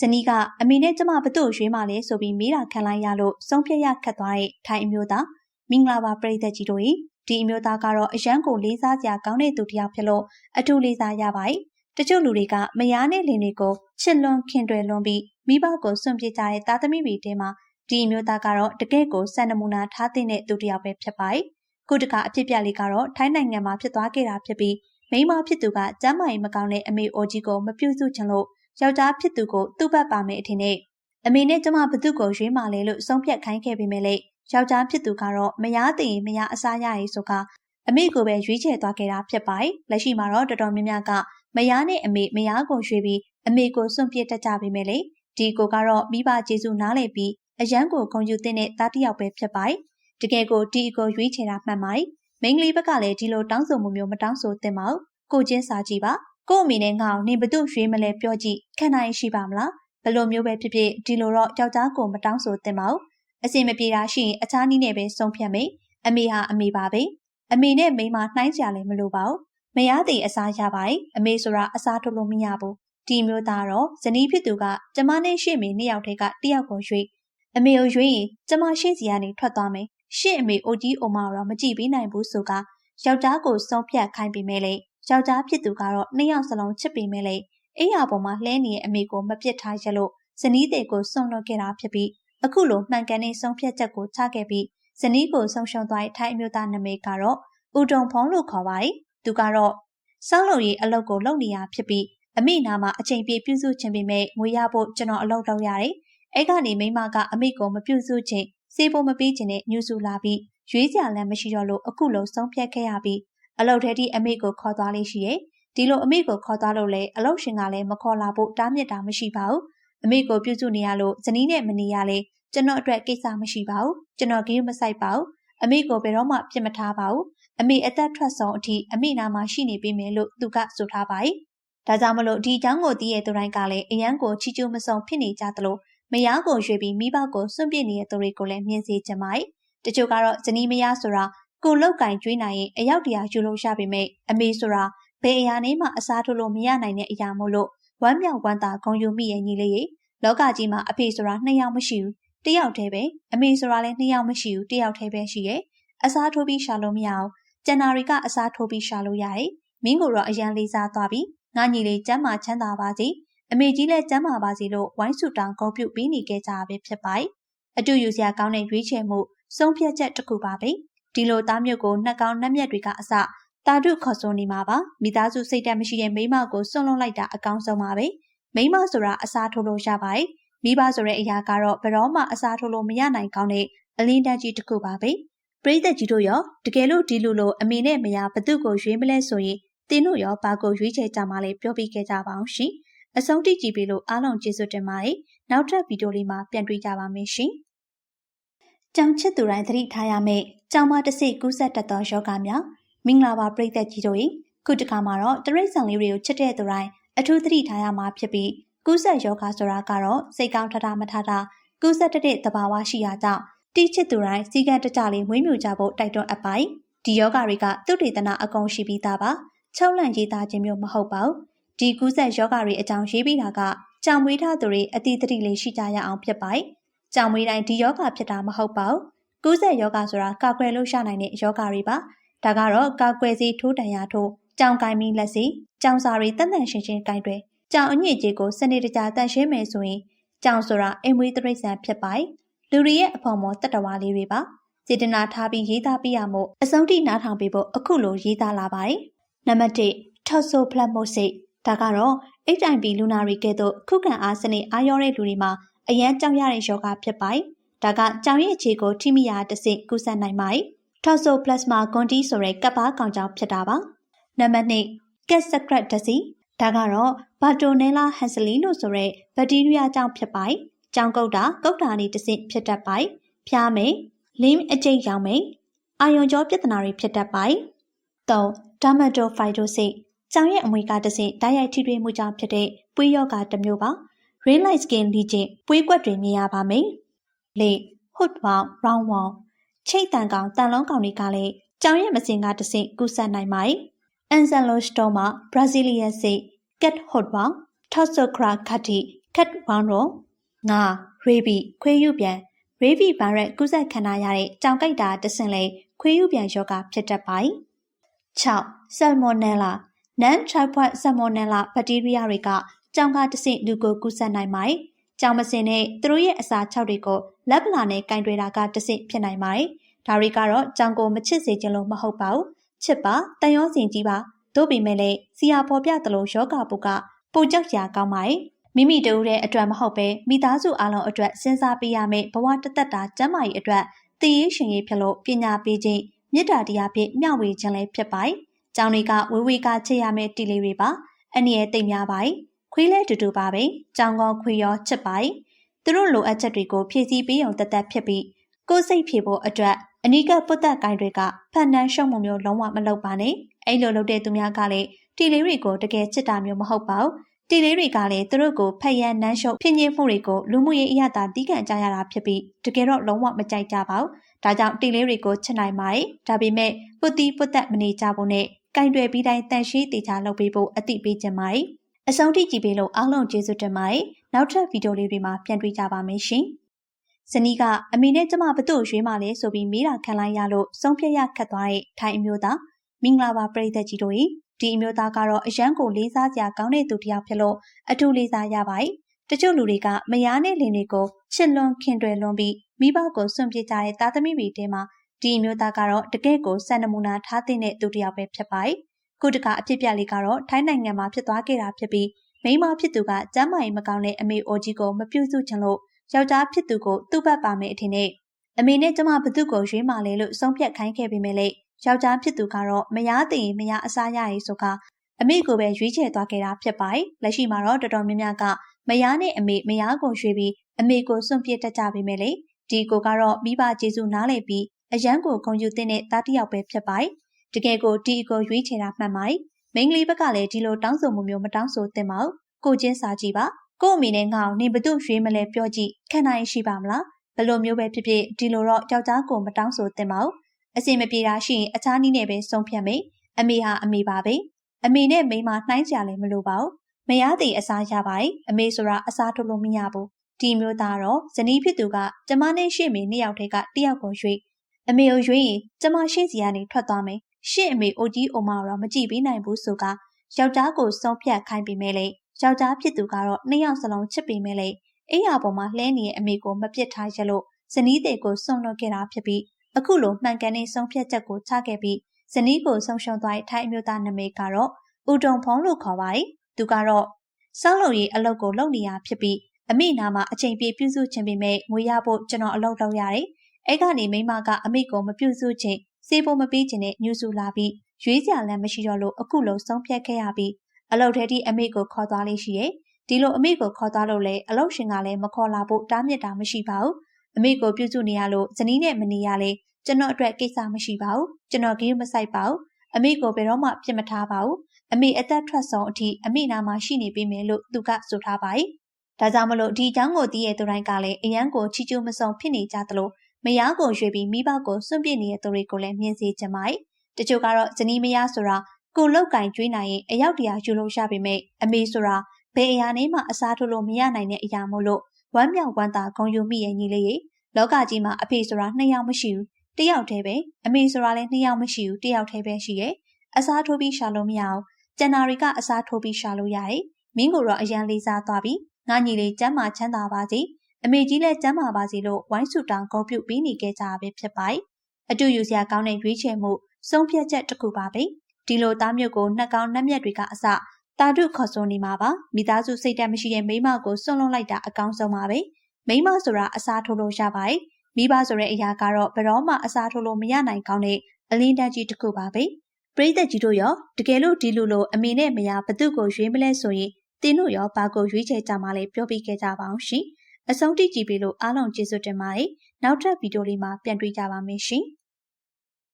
ဇနီးကအမေနဲ့ကျမဘသူ့ရွေးမှလဲဆိုပြီးမေးတာခံလိုက်ရလို့ဆုံးဖြတ်ရခတ်သွားတဲ့ထိုင်အမျိုးသားမင်္ဂလာပါပရိသတ်ကြီးတို့ဒီအမျိုးသားကတော့အရန်ကိုလေးစားစရာကောင်းတဲ့သူတစ်ယောက်ဖြစ်လို့အထူးလေးစားရပါတယ်တချို့လူတွေကမယားနဲ့လင်တွေကိုချစ်လွန်ခင်တွယ်လွန်ပြီးမိဘကိုစွန့်ပစ်ကြတဲ့သားသမီးတွေထဲမှာဒီအမျိုးသားကတော့တကယ့်ကိုစံနမူနာထားတဲ့သူတစ်ယောက်ပဲဖြစ်ပါတယ်ခုတကအဖြစ်ပြလေးကတော့ထိုင်းနိုင်ငံမှာဖြစ်သွားခဲ့တာဖြစ်ပြီးမိန်းမဖြစ်သူကကျမ်းမာရေးမကောင်းတဲ့အမေအိုကြီးကိုမပြုစုချင်လို့ ယောက်ျားဖြစ်သူကိုသူ့ဘက်ပါမယ်အထင်နဲ့အမေနဲ့ကျမဘသူကိုရွေးမှလဲလို့ဆုံးဖြတ်ခိုင်းခဲ့ပေမဲ့လေယောက်ျားဖြစ်သူကတော့မရသိရင်မရအစားရရေးဆိုကအမေကိုပဲရွေးချယ်သွားခဲ့တာဖြစ်ပါတယ်လက်ရှိမှာတော့တော်တော်များများကမယားနဲ့အမေမယားကိုရွှေ့ပြီးအမေကိုစွန့်ပစ်တတ်ကြပေမဲ့လေဒီကိုကတော့မိဘကျေစုနားလည်ပြီးအရန်ကိုဂုံယူတဲ့တားတယောက်ပဲဖြစ်ပါတယ်တကယ်ကိုဒီအကိုရွေးချယ်တာမှန်ပါတယ်မိန်းကလေးဘက်ကလည်းဒီလိုတောင်းဆိုမှုမျိုးမတောင်းဆိုသင့်ပါဘူးကိုချင်းစာကြည့်ပါ ကို့အမေနဲ့ငါ့ကိုနင်ဘသူ့ရွေးမလဲပြောကြည့်ခံနိုင်ရှိပါမလားဘလို့မျိုးပဲဖြစ်ဖြစ်ဒီလိုတော့ယောက်ျားကိုမတောင်းဆိုသင့်ပါဘူးအစင်မပြေတာရှိရင်အခြားနည်းနဲ့ပဲဆုံးဖြတ်မယ်အမေဟာအမေပါပဲအမေနဲ့မိန်းမနှိုင်းကြလည်းမလိုပါဘူးမရသည်အစားရပါတယ်အမေဆိုတာအစားထုတ်လို့မရဘူးဒီမျိုးသားတော့ဇနီးဖြစ်သူကကျမနဲ့ရှင့်မေနှစ်ယောက်တည်းကတယောက်ကိုရွေးအမေကိုရွေးရင်ကျမရှင့်စီကနေထွက်သွားမယ်ရှင့်အမေအိုကြီးအိုမတော့မကြည့်ပေးနိုင်ဘူးဆိုကယောက်ျားကိုဆုံးဖြတ်ခိုင်းပေမဲ့လေ ယောက်ျားဖြစ်သူကတော့နှစ်ယောက်စလုံးချစ်ပေမဲ့လေအိယာပေါ်မှာလှဲနေတဲ့အမေကိုမပစ်ထားရလို့ဇနီးတဲ့ကိုစွန့်လွတ်ခဲ့တာဖြစ်ပြီးအခုလိုမှန်ကန်တဲ့ဆုံးဖြတ်ချက်ကိုချခဲ့ပြီးဇနီးကိုဆုံးရှုံးသွားတဲ့ထိုင်းအမျိုးသားနာမည်ကတော့ဦးတုံဖုံးလို့ခေါ်ပါတယ်သူကတော့စောင်းလုံရီအလုပ်ကိုလုပ်နေရဖြစ်ပြီးအမိနာမှာအချိန်ပြည့်ပြုစုခြင်းပေမဲ့ငွေရဖို့ကျွန်တော်အလုပ်လုပ်ရတယ်အဲ့ကနေမိမကအမိကိုမပြုစုခြင်းစေဖို့မပေးခြင်းနဲ့ညှူဆူလာပြီးရွေးစရာလည်းမရှိတော့လို့အခုလိုဆုံးဖြတ်ခဲ့ရပြီး အလုပ်ထဲထိအမိကိုခေါ်သွားလေးရှိရဲ့ဒီလိုအမိကိုခေါ်သွားလို့လေအလုပ်ရှင်ကလည်းမခေါ်လာဖို့တားမြစ်တာမရှိပါဘူးအမိကိုပြုစုနေရလို့ဇနီးနဲ့မနေရလေကျွန်တော်အတွက်ကိစ္စမရှိပါဘူးကျွန်တော်ဂရုမစိုက်ပါဘူးအမိကိုဘယ်တော့မှပြစ်မထားပါဘူးအမိအသက်ထွက်ဆုံးအထိအမိနာမှာရှိနေပြီမယ်လို့သူကဆိုထားပါတယ်ဒါကြောင့်မလို့ဒီအကြောင်းကိုသိရတဲ့သူတိုင်းကလည်းအရန်ကိုချီကျူးမဆုံဖြစ်နေကြသလိုမယားကိုရွေပြီးမိဘကိုစွန့်ပစ်နေတဲ့သူတွေကိုလည်းမြင်စေချင်ပါတယ်တချို့ကတော့ဇနီးမယားဆိုတာ ကိုလောက်ကင်ကျွေးနိုင်ရင်အယောက်တရာယူလို့ရပေမဲ့အမေဆိုတာဘယ်အရာနဲ့မှအစားထိုးလို့မရနိုင်တဲ့အရာမို့လို့ဝမ်းမြောက်ဝမ်းသာဂုဏ်ယူမိရဲ့ညီလေးရေလောကကြီးမှာအဖေဆိုတာနှစ်ယောက်မရှိဘူးတယောက်တည်းပဲအမေဆိုတာလည်းနှစ်ယောက်မရှိဘူးတယောက်တည်းပဲရှိရဲ့အစားထိုးပြီးရှာလို့မရအောင်ကျန်နာရီကအစားထိုးပြီးရှာလို့ရတယ်မင်းကိုတော့အရန်လေးစားသွားပြီငါညီလေးကျမ်းမာချမ်းသာပါစေအမေကြီးလည်းကျမ်းမာပါစေလို့ဝိုင်းဆူတောင်းဂုဏ်ပြုပေးနေကြကြပဲဖြစ်ပါတယ်အတူယူစရာကောင်းတဲ့ရွေးချယ်မှုဆုံးဖြတ်ချက်တစ်ခုပါပဲ ဒီလိုသားမြုပ်ကိုနှက်ကောင်းနှက်မြက်တွေကအစတာတုခေါ်ဆိုနေမှာပါမိသားစုစိတ်တက်မရှိတဲ့မိမကိုစွန့်လွတ်လိုက်တာအကောင်းဆုံးပါပဲမိမဆိုတာအစားထိုးလို့ရပါတယ်မိဘဆိုတဲ့အရာကတော့ဘယ်တော့မှအစားထိုးလို့မရနိုင်ကောင်းတဲ့အလင်းတန်းကြီးတစ်ခုပါပဲပရိသတ်ကြီးတို့ရောတကယ်လို့ဒီလိုလိုအမေနဲ့မယားဘသူ့ကိုရွေးမလဲဆိုရင်တင်းတို့ရောဘာကိုရွေးချယ်ကြမှာလဲပြောပြခဲ့ကြပါအောင်ရှင်အဆုံးထိကြည့်ပြီးလို့အားလုံးကျေးဇူးတင်ပါတယ်နောက်ထပ်ဗီဒီယိုလေးမှာပြန်တွေ့ကြပါမယ်ရှင် ကြောင်ချစ်သူတိုင်းသတိထားရမယ့်ကြောင်မတစိကူးဆက်တတ်သောယောဂများမင်္ဂလာပါပရိသတ်ကြီးတို့ခုတခါမှာတော့တရိတ်ဆန်လေးတွေကိုချစ်တဲ့သူတိုင်းအထူးသတိထားရမှာဖြစ်ပြီးကူးဆက်ယောဂဆိုတာကတော့စိတ်ကောင်းထထမထထကူးဆက်တဲ့သဘာဝရှိရာကြောင့်တိချစ်သူတိုင်းစီကံတကြလေးမွေးမြူကြဖို့တိုက်တွန်းအပ်ပါတယ်ဒီယောဂတွေကသူတေသနာအကုန်ရှိပြီးသားပါချုံလန့်ရေးသားခြင်းမျိုးမဟုတ်ပါဘူးဒီကူးဆက်ယောဂတွေအကြောင်းရေးပြီးတာကကြောင်မွေးထားသူတွေအတိအသတိလေးရှိကြရအောင်ဖြစ်ပါတယ် ကြောင်မွေးတိုင်းဒီယောဂဖြစ်တာမဟုတ်ပါဘူးကူးဆက်ယောဂဆိုတာကာကွယ်လို့ရနိုင်တဲ့ယောဂတွေပါဒါကတော့ကာကွယ်စီထိုးတန်ရထိုးကြောင်ကိုင်းမီလက်စီကြောင်စာတွေတန်တန်ရှင်းရှင်းကိုင်းတွေကြောင်အညစ်အကြေးကိုစနစ်တကျတန့်ရှင်းမယ်ဆိုရင်ကြောင်ဆိုတာအိမ်မွေးတရိษံဖြစ်ပါတယ်လူတွေရဲ့အဖော်မော်တတဝါလေးတွေပါစေတနာထားပြီးရေးသားပြရမို့အစုံတိနားထောင်ပေးဖို့အခုလိုရေးသားလာပါတယ်နံပါတ်1ထော့ဆိုဖလက်မို့စိတ်ဒါကတော့ HIV လူနာတွေကဲ့သို့ခုခံအားစနစ်အားရောတဲ့လူတွေမှာ အရန်ကြောက်ရတဲ့ယောဂဖြစ်ပါတယ်ဒါကကြောင်ရဲ့အခြေကိုထိမိရာတစ်ဆင့်ကူးစက်နိုင်ပါတယ်ထော့ဆိုပလတ်မာကွန်တီဆိုတဲ့ကပ်ပါကောင်ကြောင့်ဖြစ်တာပါနံပါတ်2ကက်စကရက်ဒစီဒါကတော့ဘာတိုနဲလာဟန်ဆလီလို့ဆိုတဲ့ဘက်တီးရီးယားကြောင့်ဖြစ်ပါတယ်။ကြောင်ကုတ်တာကုတ်တာနေတစ်ဆင့်ဖြစ်တတ်ပါတယ်။ဖျားမယ်လင်းအကျိတ်ရောင်မယ်အာယုံကြောပြဿနာတွေဖြစ်တတ်ပါတယ်။၃ဒါမတိုဖိုက်တိုစစ်ကြောင်ရဲ့အမွေကတစ်ဆင့်ဓာတ်ရိုက်ထိတွေ့မှုကြောင့်ဖြစ်တဲ့ပွေးရောဂါတစ်မျိုးပါ rain light skin lesion ပွေးကွက်တွေမြင်ရပါမယ်။၄ hood wound round wound ချိတ်တန်ကောင်တန်လုံးကောင်တွေကလည်းကြောင်ရဲ့မစင်ကတစ်ဆင့်ကူးစက်နိုင်ပါတယ်။ Anzalostoma braziliensis cat hotwa toxocra khati ခတ်ဝမ်ရောငါရေဘီခွေးယူပြန်ရေဘီဗိုင်းရပ်ကူးစက်ခံရတဲ့ကြောင်ကိုက်တာတဆင့်လေခွေးယူပြန်ရောဂါဖြစ်တတ်ပါ၏6ဆယ်မိုနယ်လာနန်ထရိုက်ဖွက်ဆယ်မိုနယ်လာဘက်တီးရီးယားတွေက ကြောင်ကတဆင့်လူကိုကူးစက်နိုင်ပါတယ်ကြောင်မစင်နဲ့သူတို့ရဲ့အစာ၆တွေကိုလက်ပလာနဲ့ကင်တွေတာကတဆင့်ဖြစ်နိုင်ပါတယ်ဒါတွေကတော့ကြောင်ကိုမချစ်စေချင်လို့မဟုတ်ပါဘူးချစ်ပါတန်ရောစင်ကြီးပါတို့ပေမဲ့လည်းစီယာဖော်ပြသလိုယောဂပုကပူကြောက်ရာကောင်းပါတယ်မိမိတို့ရဲ့အတွက်မဟုတ်ပဲမိသားစုအလုံးအတွက်စဉ်းစားပေးရမယ့်ဘဝတသက်တာကျန်းမာရေးအတွက်တည်ရေးရှင်ရေးဖြစ်လို့ပညာပေးခြင်းမေတ္တာတရားဖြင့်မျှဝေခြင်းလည်းဖြစ်ပါတယ်။ကျောင်းတွေကဝေဝေကချစ်ရမယ့်တီလေးတွေပါ။အနည်းတိတ်များပါတယ်။ ခွေးလဲတူတူပါပဲ။ကျောင်းကောခွေးရောချစ်ပါတယ်။သူတို့လိုအပ်ချက်တွေကိုဖြည့်ဆည်းပေးအောင်တသက်ဖြစ်ပြီးကိုယ်စိတ်ဖြေဖို့အတွက်အနိကပုတ်သက်ကိုင်းတွေကဖန်တန်းရှုံမှုမျိုးလုံးဝမလုပ်ပါနဲ့။အဲ့လိုလုပ်တဲ့သူများကလည်းတီလေးတွေကိုတကယ်ချစ်တာမျိုးမဟုတ်ပါဘူး။တီလေးတွေကလည်းသူတို့ကိုဖက်ရန်နန်းရှုပ်ဖြစ်ညစ်မှုတွေကိုလူမှုရေးအရသာတီးခံကြရတာဖြစ်ပြီးတကယ်တော့လုံးဝမကြိုက်ကြပါဘူး။ဒါကြောင့်တီလေးတွေကိုချစ်နိုင်ပါတယ်။ဒါပေမဲ့ပုတိပုတ်သက်မနေကြဖို့နဲ့ကင်တွယ်ပြီးတိုင်းတန်ရှိတေချာလုပ်ပေးဖို့အသိပေးချင်ပါတယ်။ အဆုံးထိကြည့်ပေးလို့အားလုံးကျေးဇူးတင်ပါတယ်။နောက်ထပ်ဗီဒီယိုလေးတွေမှာပြန်တွေ့ကြပါမယ်ရှင်။ဇနီးကအမေနဲ့ကျမဘသူ့ရွေးမှလဲဆိုပြီးမိတာခံလိုက်ရလို့ဆုံးဖြတ်ရခတ်သွားတဲ့ထိုင်အမျိုးသားမင်္ဂလာပါပရိသတ်ကြီးတို့ဒီအမျိုးသားကတော့အရန်ကိုလေးစားစရာကောင်းတဲ့သူတစ်ယောက်ဖြစ်လို့အထူးလေးစားရပါတယ်။တချို့လူတွေကမယားနဲ့လင်တွေကိုချစ်လွန်ခင်တွယ်လွန်ပြီးမိဘကိုစွန့်ပစ်ကြတဲ့သားသမီးတွေထဲမှာဒီအမျိုးသားကတော့တကယ့်ကိုစံနမူနာထားတဲ့သူတစ်ယောက်ပဲဖြစ်ပါတယ်။ ခုတကအဖြစ်ပြလေးကတော့ထိုင်းနိုင်ငံမှာဖြစ်သွားခဲ့တာဖြစ်ပြီးမိန်းမဖြစ်သူကကျမ်းမာရေးမကောင်းတဲ့အမေအိုကြီးကိုမပြုစုချင်လို့ယောက်ျားဖြစ်သူကိုသူ့ဘက်ပါမယ်အထင်နဲ့အမေနဲ့ကျမဘသူ့ကိုရွေးမှလဲလို့ဆုံးဖြတ်ခိုင်းခဲ့ပေမဲ့လေယောက်ျားဖြစ်သူကတော့မယားတည်မယားအစားရရေးဆိုကအမေကိုပဲရွေးချယ်သွားခဲ့တာဖြစ်ပါတယ်။လက်ရှိမှာတော့တော်တော်များများကမယားနဲ့အမေမယားကိုရွှေ့ပြီးအမေကိုစွန့်ပစ်တတ်ကြပေမဲ့လေဒီကိုကတော့မိဘကျေစုနားလည်ပြီးအရန်ကိုဂုံယူတဲ့သားတစ်ယောက်ပဲဖြစ်ပါတယ်။ တကယ်ကိုဒီကိုရွေးချယ်တာမှန်ပါတယ်။မိန်းကလေးဘက်ကလည်းဒီလိုတောင်းဆိုမှုမျိုးမတောင်းဆိုသင့်ပါဘူး။ကိုချင်းစာကြည့်ပါ။ကို့အမေနဲ့ငါ့ကိုနေဘသူရွေးမလဲပြောကြည့်ခံနိုင်ရှိပါမလား။ဘလို့မျိုးပဲဖြစ်ဖြစ်ဒီလိုတော့ယောက်ျားကိုမတောင်းဆိုသင့်ပါဘူး။အစင်မပြေတာရှိရင်အခြားနည်းနဲ့ပဲဆုံးဖြတ်မယ်။အမေဟာအမေပါပဲအမေနဲ့မိန်းမနှိုင်းကြလည်းမလိုပါဘူးမရသည်အစားရပါတယ်အမေဆိုတာအစားထုတ်လို့မရဘူးဒီမျိုးသားတော့ဇနီးဖြစ်သူကကျမနဲ့ရှေ့မေနှစ်ယောက်တည်းကတယောက်ကိုရွေးအမေကိုရွေးရင်ကျမရှေ့စီကနေထွက်သွားမယ် ရှေ့အမေအိုကြီးအိုမတော့မကြည့်ပေးနိုင်ဘူးဆိုကယောက်ျားကိုစောဖြတ်ခိုင်းပေးမယ်လေယောက်ျားဖြစ်သူကတော့နှစ်ယောက်စလုံးချစ်ပေးမယ်လေအိယာပေါ်မှာလှဲနေတဲ့အမေကိုမပြစ်ထားရလို့ဇနီးတဲ့ကိုစွန့်လွတ်ခဲ့တာဖြစ်ပြီးအခုလိုမှန်ကန်တဲ့ဆုံးဖြတ်ချက်ကိုချခဲ့ပြီးဇနီးကိုဆုံးရှုံးသွားတဲ့ထိုင်းအမျိုးသားနာမည်ကတော့ဦးတုံဖုံးလို့ခေါ်ပါတယ်။သူကတော့စောက်လုပ်ရေးအလုပ်ကိုလုပ်နေရဖြစ်ပြီးအမိနာမှာအချိန်ပြည့်ပြုစုခြင်းပေမဲ့ငွေရဖို့ကျွန်တော်အလုပ်လုပ်ရတယ်။အဲ့ကနေမိမကအမိကိုမပြုစုခြင်း စေဖို့မပေးခြင်းနဲ့ညှူစုလာပြီးရွေးစရာလမ်းမရှိတော့လို့အခုလိုဆုံးဖြတ်ခဲ့ရပြီးအလုပ်ထဲထိအမိကိုခေါ်သွားလေးရှိရဲ့။ဒီလိုအမိကိုခေါ်သွားလို့လေအလုပ်ရှင်ကလည်းမခေါ်လာဖို့တားမြစ်တာမရှိပါဘူး။အမိကိုပြုစုနေရလို့ဇနီးနဲ့မနေရလေကျွန်တော်အတွက်ကိစ္စမရှိပါဘူးကျွန်တော်ကြီးမဆိုင်ပါဘူးအမိကိုဘယ်တော့မှပြစ်မထားပါဘူးအမိအသက်ထွက်ဆုံးအထိအမိနာမှာရှိနေပြီမယ်လို့သူကဆိုထားပါတယ်ဒါကြောင့်မလို့ဒီအကြောင်းကိုသိရတဲ့သူတိုင်းကလည်းအရန်ကိုချီကျူးမဆုံဖြစ်နေကြသလို မယားကိုရွေပြီးမိဘကိုစွန့်ပစ်နေတဲ့သူတွေကိုလည်းမြင်စေချင်ပါတယ်တချို့ကတော့ဇနီးမယားဆိုတာကိုလောက်ကင်ကျွေးနိုင်ရင်အယောက်တရာယူလို့ရပေမဲ့အမေဆိုတာဘယ်အရာနဲ့မှအစားထိုးလို့မရနိုင်တဲ့အရာမို့လို့ဝမ်းမြောက်ဝမ်းသာဂုဏ်ယူမိရဲ့ညီလေးရေလောကကြီးမှာအဖေဆိုတာနှစ်ယောက်မရှိဘူးတယောက်တည်းပဲအမေဆိုတာလည်းနှစ်ယောက်မရှိဘူးတယောက်တည်းပဲရှိရဲ့အစားထိုးပြီးရှာလို့မရအောင်ကျန်နာရီကအစားထိုးပြီးရှာလို့ရတယ်မင်းကိုတော့အရန်လေးစားသွားပြီငါညီလေးကျမ်းမာချမ်းသာပါစေ အမေကြီးလည်းကျမ်းမာပါစေလို့ဝိုင်းစုတောင်ဂုဏ်ပြုပြီးနေကြကြပဲဖြစ်ပါတယ်အတူယူစရာကောင်းတဲ့ရွေးချယ်မှုဆုံးဖြတ်ချက်တစ်ခုပါပဲဒီလိုသားမျိုးကိုနှက်ကောင်းနှက်မြက်တွေကအစတာတုခေါ်ဆိုနေမှာပါမိသားစုစိတ်တက်မရှိတဲ့မိမကိုစွန့်လွတ်လိုက်တာအကောင်းဆုံးပါပဲမိမဆိုတာအစားထိုးလို့ရပါတယ်မိဘဆိုတဲ့အရာကတော့ဘယ်တော့မှအစားထိုးလို့မရနိုင်ကောင်းတဲ့အလင်းတန်းကြီးတစ်ခုပါပဲပရိသတ်ကြီးတို့ရောတကယ်လို့ဒီလူလိုအမေနဲ့မယားဘသူ့ကိုရွေးမလဲဆိုရင်တင်းတို့ရောဘာကိုရွေးချယ်ကြမှာလဲပြောပြခဲ့ကြပါအောင်ရှင် အဆုံးထိကြည့်ပြီးလို့အားလုံးကျေးဇူးတင်ပါတယ်နောက်ထပ်ဗီဒီယိုလေးမှာပြန်တွေ့ကြပါမယ်ရှင်